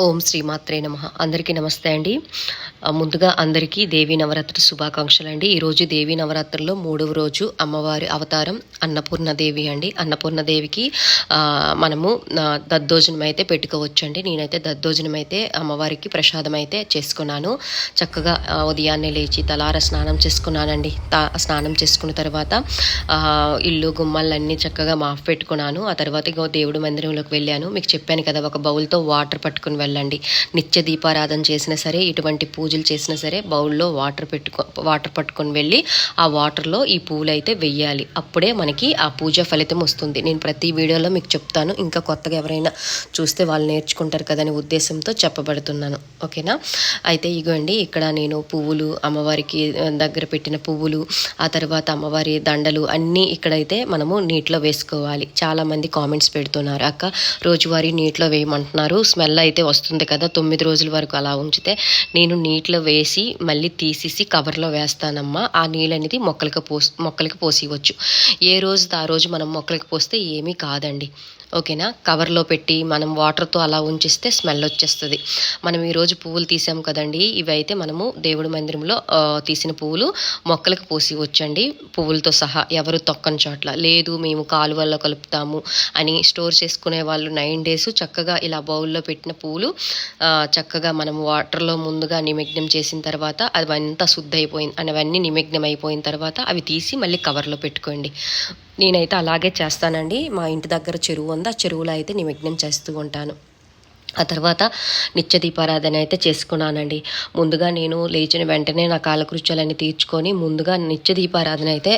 ఓం శ్రీమాత్రే నమ. అందరికీ నమస్తే అండి. ముందుగా అందరికీ దేవీ నవరాత్రి శుభాకాంక్షలు అండి ఈరోజు దేవీ నవరాత్రుల్లో మూడవ రోజు అమ్మవారి అవతారం అన్నపూర్ణదేవి అండి. అన్నపూర్ణదేవికి మనము దద్దోజనం అయితే పెట్టుకోవచ్చు అండి నేనైతే దద్దోజనం అయితే అమ్మవారికి ప్రసాదం అయితే చేసుకున్నాను. చక్కగా ఉదయాన్నే లేచి తలార స్నానం చేసుకున్నానండి. తా స్నానం చేసుకున్న తర్వాత ఇల్లు గుమ్మాలన్నీ చక్కగా మాఫ్ పెట్టుకున్నాను. ఆ తర్వాత ఇగో దేవుడి మందిరంలోకి వెళ్ళాను. మీకు చెప్పాను కదా ఒక బౌల్తో వాటర్ పట్టుకుని వెళ్ళండి. నిత్య దీపారాధన చేసినా సరే ఇటువంటి పూజ పూజలు చేసినా సరే బౌల్లో వాటర్ పెట్టుకో వాటర్ పట్టుకొని వెళ్ళి ఆ వాటర్లో ఈ పూలు అయితే వెయ్యాలి. అప్పుడే మనకి ఆ పూజ ఫలితం వస్తుంది. నేను ప్రతి వీడియోలో మీకు చెప్తాను. ఇంకా కొత్తగా ఎవరైనా చూస్తే వాళ్ళు నేర్చుకుంటారు కదనే ఉద్దేశంతో చెప్పబడుతున్నాను. ఓకేనా? అయితే ఇగోండి ఇక్కడ నేను పువ్వులు అమ్మవారికి దగ్గర పెట్టిన పువ్వులు ఆ తర్వాత అమ్మవారి దండలు అన్నీ ఇక్కడైతే మనము నీటిలో వేసుకోవాలి. చాలామంది కామెంట్స్ పెడుతున్నారు అక్క రోజువారీ నీటిలో వేయమంటున్నారు. స్మెల్ అయితే వస్తుంది కదా తొమ్మిది రోజుల వరకు అలా ఉంచితే నేను నీ నీటిలో వేసి మళ్ళీ తీసేసి కవర్లో వేస్తానమ్మా. ఆ నీళ్ళు అనేది మొక్కలకి పోసి మొక్కలకి పోసివచ్చు ఏ రోజు ఆ రోజు మనం మొక్కలకి పోస్తే ఏమీ కాదండి. ఓకేనా? కవర్లో పెట్టి మనం వాటర్తో అలా ఉంచిస్తే స్మెల్ వచ్చేస్తుంది. మనం ఈరోజు పువ్వులు తీసాము కదండి ఇవి అయితే మనము దేవుడి మందిరంలో తీసిన పువ్వులు మొక్కలకు పోసి వచ్చండి. పువ్వులతో సహా ఎవరు తొక్కని చోట్ల. లేదు మేము కాలువల్లో కలుపుతాము అని స్టోర్ చేసుకునే వాళ్ళు నైన్ డేస్ చక్కగా ఇలా బౌల్లో పెట్టిన పువ్వులు చక్కగా మనం వాటర్లో ముందుగా నిమగ్నం చేసిన తర్వాత అవంతా శుద్ధ అయిపోయింది అవన్నీ నిమగ్నం అయిపోయిన తర్వాత అవి తీసి మళ్ళీ కవర్లో పెట్టుకోండి. నేనైతే అలాగే చేస్తానండి. మా ఇంటి దగ్గర చెరువు ఉంది. ఆ చెరువులో అయితే నిమగ్నం చేస్తూ ఉంటాను. ఆ తర్వాత నిత్య దీపారాధన అయితే చేసుకున్నానండి. ముందుగా నేను లేచిన వెంటనే నా కాలకృత్యాలన్నీ తీర్చుకొని ముందుగా నిత్య దీపారాధన అయితే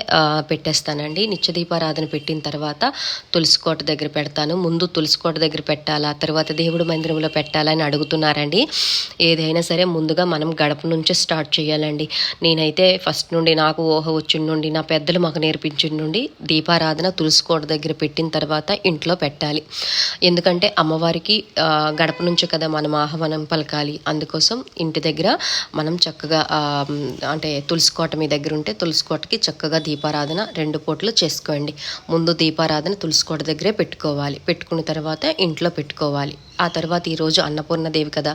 పెట్టేస్తానండి. నిత్య దీపారాధన పెట్టిన తర్వాత తులసికోట దగ్గర పెడతాను. ముందు తులసికోట దగ్గర పెట్టాలా? తర్వాత దేవుడి మందిరంలో పెట్టాలా అని అడుగుతున్నారండి. ఏదైనా సరే ముందుగా మనం గడప నుంచే స్టార్ట్ చేయాలండి. నేనైతే ఫస్ట్ నుండి నాకు ఊహ వచ్చిన నుండి నా పెద్దలు మాకు నేర్పించిన నుండి దీపారాధన తులసికోట దగ్గర పెట్టిన తర్వాత ఇంట్లో పెట్టాలి. ఎందుకంటే అమ్మవారికి గడప కడప నుంచి కదా మనం ఆహ్వానం పలకాలి. అందుకోసం ఇంటి దగ్గర మనం చక్కగా అంటే తులసికోట మీ దగ్గర ఉంటే తులసికోటకి చక్కగా దీపారాధన రెండు పూటలు చేసుకోండి. ముందు దీపారాధన తులసికోట దగ్గరే పెట్టుకోవాలి. పెట్టుకున్న తర్వాత ఇంట్లో పెట్టుకోవాలి. ఆ తర్వాత ఈరోజు అన్నపూర్ణదేవి కదా.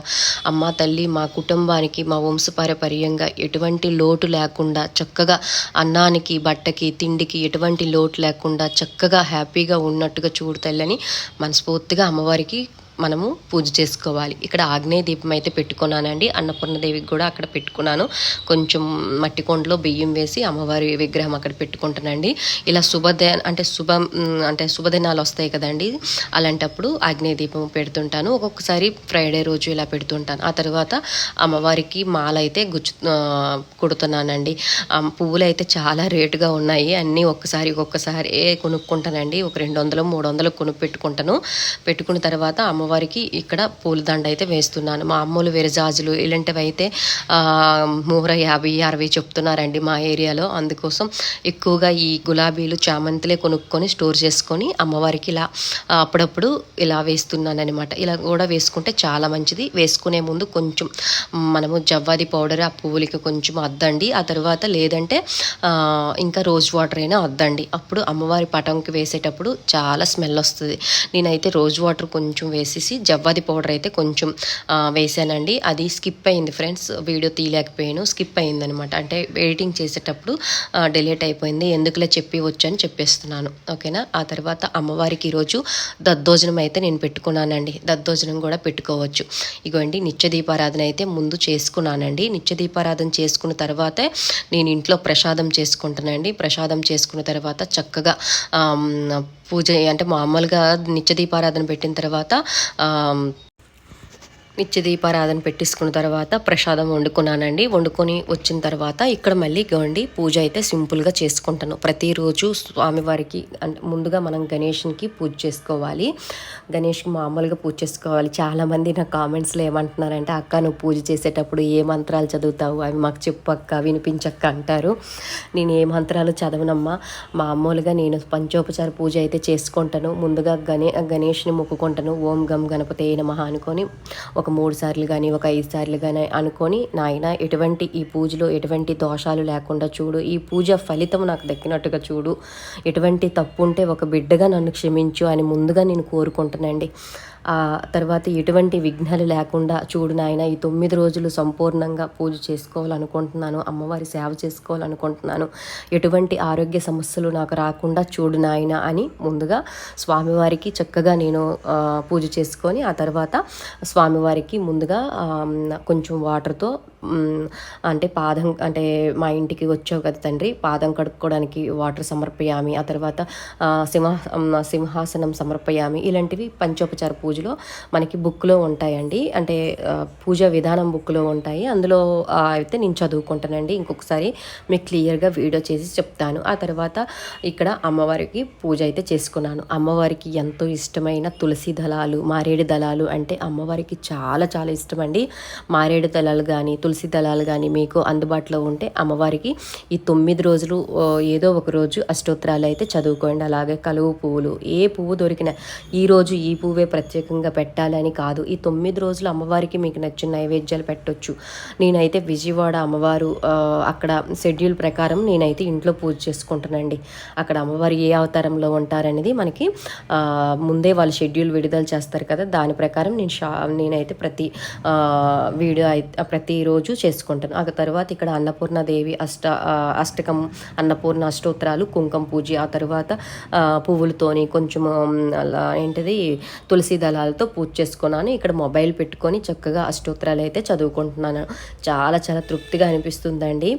అమ్మ తల్లి మా కుటుంబానికి మా వంశపారపర్యంగా ఎటువంటి లోటు లేకుండా చక్కగా అన్నానికి బట్టకి తిండికి ఎటువంటి లోటు లేకుండా చక్కగా హ్యాపీగా ఉన్నట్టుగా చూడతల్లని మనస్ఫూర్తిగా అమ్మవారికి మనము పూజ చేసుకోవాలి. ఇక్కడ ఆగ్నేయ దీపం అయితే పెట్టుకున్నానండి. అన్నపూర్ణదేవికి కూడా అక్కడ పెట్టుకున్నాను. కొంచెం మట్టి కొండలో బియ్యం వేసి అమ్మవారి విగ్రహం అక్కడ పెట్టుకుంటానండి. ఇలా శుభద అంటే శుభం అంటే శుభదినాలు వస్తాయి కదండి. అలాంటప్పుడు ఆగ్నేయ దీపం పెడుతుంటాను. ఒక్కొక్కసారి ఫ్రైడే రోజు ఇలా పెడుతుంటాను. ఆ తర్వాత అమ్మవారికి మాల అయితే గుచ్చు కుడుతున్నానండి. పువ్వులు అయితే చాలా రేటుగా ఉన్నాయి. అన్నీ ఒక్కసారి ఒక్కసారి కొనుక్కుంటానండి. ఒక రెండు వందలు మూడు వందలు కొనుక్కు పెట్టుకుంటాను. పెట్టుకున్న తర్వాత అమ్మవారికి ఇక్కడ పూలదండ అయితే వేస్తున్నాను. మా అమ్మలు విరజాజులు ఇలాంటివి అయితే మూర యాభై అరవై చెప్తున్నారండి మా ఏరియాలో. అందుకోసం ఎక్కువగా ఈ గులాబీలు చామంతులే కొనుక్కొని స్టోర్ చేసుకొని అమ్మవారికి ఇలా అప్పుడప్పుడు ఇలా వేస్తున్నాను అనమాట ఇలా కూడా వేసుకుంటే చాలా మంచిది. వేసుకునే ముందు కొంచెం మనము జవ్వాది పౌడర్ ఆ పువ్వులకి కొంచెం అద్దండి. ఆ తర్వాత లేదంటే ఇంకా రోజ్ వాటర్ అయినా అద్దండి. అప్పుడు అమ్మవారి పటంకి వేసేటప్పుడు చాలా స్మెల్ వస్తుంది. నేనైతే రోజ్ వాటర్ కొంచెం వేసి వేసేసి జవ్వాది పౌడర్ అయితే కొంచెం వేసానండి. అది స్కిప్ అయింది ఫ్రెండ్స్ వీడియో తీయలేకపోయాను స్కిప్ అయిందనమాట. అంటే ఎడిటింగ్ చేసేటప్పుడు డిలేట్ అయిపోయింది. ఎందుకులే చెప్పి వచ్చని చెప్పేస్తున్నాను. ఓకేనా? ఆ తర్వాత అమ్మవారికి ఈరోజు దద్దోజనం అయితే నేను పెట్టుకున్నానండి. దద్దోజనం కూడా పెట్టుకోవచ్చు. ఇగోండి నిత్య దీపారాధన అయితే ముందు చేసుకున్నానండి. నిత్య దీపారాధన చేసుకున్న తర్వాతే నేను ఇంట్లో ప్రసాదం చేసుకుంటానండి ప్రసాదం చేసుకున్న తర్వాత చక్కగా పూజ అంటే మామూలుగా నిత్య దీపారాధన పెట్టిన తర్వాత నిత్య దీపారాధన పెట్టేసుకున్న తర్వాత ప్రసాదం వండుకున్నానండి. వండుకొని వచ్చిన తర్వాత ఇక్కడ మళ్ళీ గండి పూజ అయితే సింపుల్గా చేసుకుంటాను. ప్రతిరోజు స్వామివారికి అంటే ముందుగా మనం గణేష్కి పూజ చేసుకోవాలి. గణేష్కి మామూలుగా పూజ చేసుకోవాలి. చాలామంది నా కామెంట్స్లో ఏమంటున్నారంటే అక్క నువ్వు పూజ చేసేటప్పుడు ఏ మంత్రాలు చదువుతావు? అవి మాకు చెప్పు అక్క వినిపించక్క అంటారు. నేను ఏ మంత్రాలు చదవనమ్మా. మామూలుగా నేను పంచోపచార పూజ అయితే చేసుకుంటాను. ముందుగా గణే గణేష్ని మొక్కుకుంటాను. ఓం గం అయిన మహా అనుకొని ఒక ఒక మూడు సార్లు కానీ ఒక ఐదు సార్లు కానీ అనుకొని నాయన ఎటువంటి ఈ పూజలో ఎటువంటి దోషాలు లేకుండా చూడు. ఈ పూజ ఫలితం నాకు దక్కినట్టుగా చూడు. ఎటువంటి తప్పు ఉంటే ఒక బిడ్డగా నన్ను క్షమించు అని ముందుగా నేను కోరుకుంటానండి తర్వాత ఎటువంటి విఘ్నాలు లేకుండా చూడు నాయన ఈ తొమ్మిది రోజులు సంపూర్ణంగా పూజ చేసుకోవాలనుకుంటున్నాను అమ్మవారి సేవ చేసుకోవాలనుకుంటున్నాను. ఎటువంటి ఆరోగ్య సమస్యలు నాకు రాకుండా చూడు నాయన అని ముందుగా స్వామివారికి చక్కగా నేను పూజ చేసుకొని ఆ తర్వాత స్వామివారికి ముందుగా కొంచెం వాటర్తో అంటే పాదం అంటే మా ఇంటికి వచ్చావు కదా తండ్రి పాదం కడుక్కోవడానికి వాటర్ సమర్పయామి ఆ తర్వాత సింహ సింహాసనం సమర్పయామి ఇలాంటివి పంచోపచార పూజలో మనకి బుక్లో ఉంటాయండి. అంటే పూజ విధానం బుక్లో ఉంటాయి. అందులో అయితే నేను చదువుకుంటానండి. ఇంకొకసారి మీకు క్లియర్గా వీడియో చేసి చెప్తాను. ఆ తర్వాత ఇక్కడ అమ్మవారికి పూజ అయితే చేసుకున్నాను. అమ్మవారికి ఎంతో ఇష్టమైన తులసి దళాలు మారేడు దళాలు అంటే అమ్మవారికి చాలా చాలా ఇష్టం అండి మారేడు దళాలు కానీ తులసి దళాలు కానీ మీకు అందుబాటులో ఉంటే అమ్మవారికి ఈ తొమ్మిది రోజులు ఏదో ఒక రోజు అష్టోత్తరాలు అయితే చదువుకోండి. అలాగే కలువు పువ్వులు ఏ పువ్వు దొరికిన ఈ రోజు ఈ పువ్వే ప్రత్యేకంగా పెట్టాలని కాదు. ఈ తొమ్మిది రోజులు అమ్మవారికి మీకు నచ్చిన నైవేద్యాలు పెట్టొచ్చు. నేనైతే విజయవాడ అమ్మవారు అక్కడ షెడ్యూల్ ప్రకారం నేనైతే ఇంట్లో పూజ చేసుకుంటానండి అక్కడ అమ్మవారు ఏ అవతారంలో ఉంటారనేది మనకి ముందే వాళ్ళు షెడ్యూల్ విడుదల చేస్తారు కదా. దాని ప్రకారం నేను షా నేనైతే ప్రతి వీడియో అయితే ప్రతిరోజు చేసుకుంటాను. ఆ తర్వాత ఇక్కడ అన్నపూర్ణ దేవి అష్ట అష్టకం అన్నపూర్ణ అష్టోత్తరాలు కుంకుమ పూజ ఆ తర్వాత పువ్వులతోని కొంచెం అలా ఏంటిది తులసి దళాలతో పూజ చేసుకున్నాను. ఇక్కడ మొబైల్ పెట్టుకొని చక్కగా అష్టోత్తరాలు అయితే చదువుకుంటున్నాను. చాలా చాలా తృప్తిగా అనిపిస్తుందండి.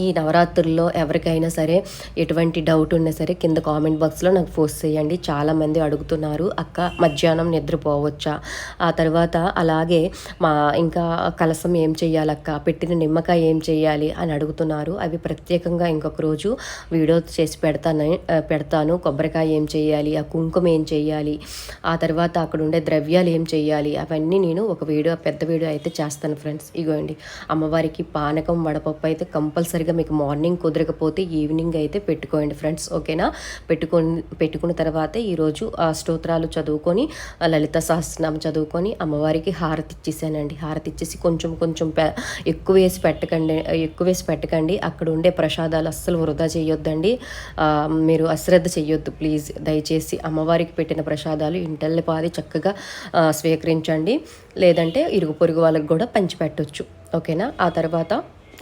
ఈ నవరాత్రుల్లో ఎవరికైనా సరే ఎటువంటి డౌట్ ఉన్నా సరే కింద కామెంట్ బాక్స్లో నాకు పోస్ట్ చేయండి. చాలామంది అడుగుతున్నారు అక్క మధ్యాహ్నం నిద్రపోవచ్చా? ఆ తర్వాత అలాగే మా ఇంకా కలసం ఏం చేయాలక్క పెట్టిన నిమ్మకాయ ఏం చేయాలి అని అడుగుతున్నారు. అవి ప్రత్యేకంగా ఇంకొక రోజు వీడియో చేసి పెడతాను పెడతాను. కొబ్బరికాయ ఏం చేయాలి ఆ కుంకుమ ఏం చేయాలి ఆ తర్వాత అక్కడ ఉండే ద్రవ్యాలు ఏం చేయాలి అవన్నీ నేను ఒక వీడియో పెద్ద వీడియో అయితే చేస్తాను ఫ్రెండ్స్ ఇగోండి అమ్మవారికి పానకం వడపప్పు అయితే కంపల్సరిగా మీకు మార్నింగ్ కుదరకపోతే ఈవినింగ్ అయితే పెట్టుకోండి ఫ్రెండ్స్ ఓకేనా? పెట్టుకొని పెట్టుకున్న తర్వాత ఈరోజు ఆ స్తోత్రాలు చదువుకొని లలిత సహస్రనామం చదువుకొని అమ్మవారికి హారతి ఇచ్చేసానండి. హారతి ఇచ్చేసి కొంచెం కొంచెం ఎక్కువ వేసి పెట్టకండి ఎక్కువ వేసి పెట్టకండి. అక్కడ ఉండే ప్రసాదాలు అస్సలు వృధా చేయొద్దండి. మీరు అశ్రద్ధ చేయొద్దు ప్లీజ్. దయచేసి అమ్మవారికి పెట్టిన ప్రసాదాలు ఇంటల్లిపాది చక్కగా స్వీకరించండి. లేదంటే ఇరుగు పొరుగు వాళ్ళకి కూడా పంచిపెట్టొచ్చు ఓకేనా? ఆ తర్వాత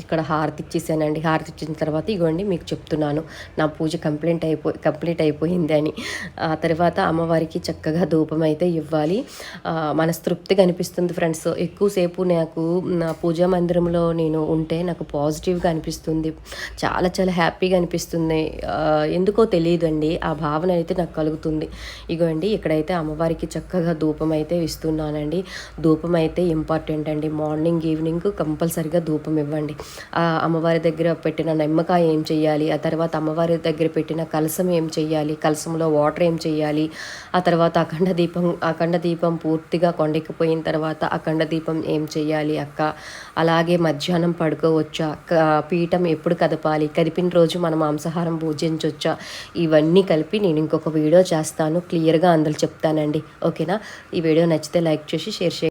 ఇక్కడ హారతి ఇచ్చేసానండి. హారతి ఇచ్చిన తర్వాత ఇగోండి మీకు చెప్తున్నాను. నా పూజ కంప్లీట్ అయిపో కంప్లీట్ అయిపోయింది అని. ఆ తర్వాత అమ్మవారికి చక్కగా ధూపం అయితే ఇవ్వాలి. ఆ, మనస్తృప్తిగా అనిపిస్తుంది ఫ్రెండ్స్. ఎక్కువసేపు నాకు నా పూజా మందిరంలో నేను ఉంటే నాకు పాజిటివ్గా అనిపిస్తుంది. చాలా చాలా హ్యాపీగా అనిపిస్తుంది. ఎందుకో తెలియదండి. ఆ భావన అయితే నాకు కలుగుతుంది. ఇగోండి ఇక్కడైతే అమ్మవారికి చక్కగా ధూపం అయితే ఇస్తున్నానండి. ధూపం అయితే ఇంపార్టెంట్ అండి. మార్నింగ్ ఈవినింగ్ కంపల్సరిగా ధూపం ఇవ్వండి. అమ్మవారి దగ్గర పెట్టిన నిమ్మకాయ ఏం చేయాలి ఆ తర్వాత అమ్మవారి దగ్గర పెట్టిన కలసం ఏం చేయాలి కలసంలో వాటర్ ఏం చేయాలి ఆ తర్వాత అఖండ దీపం అఖండ దీపం పూర్తిగా కొండెక్కిపోయిన తర్వాత అఖండ దీపం ఏం చేయాలి అక్క? అలాగే మధ్యాహ్నం పడుకోవచ్చా? పీఠం ఎప్పుడు కదపాలి? కదిపిన రోజు మనం మాంసాహారం పూజించవచ్చా ఇవన్నీ కలిపి నేను ఇంకొక వీడియో చేస్తాను. క్లియర్గా అందులో చెప్తానండి. ఓకేనా? ఈ వీడియో నచ్చితే లైక్ చేసి షేర్ చేయండి.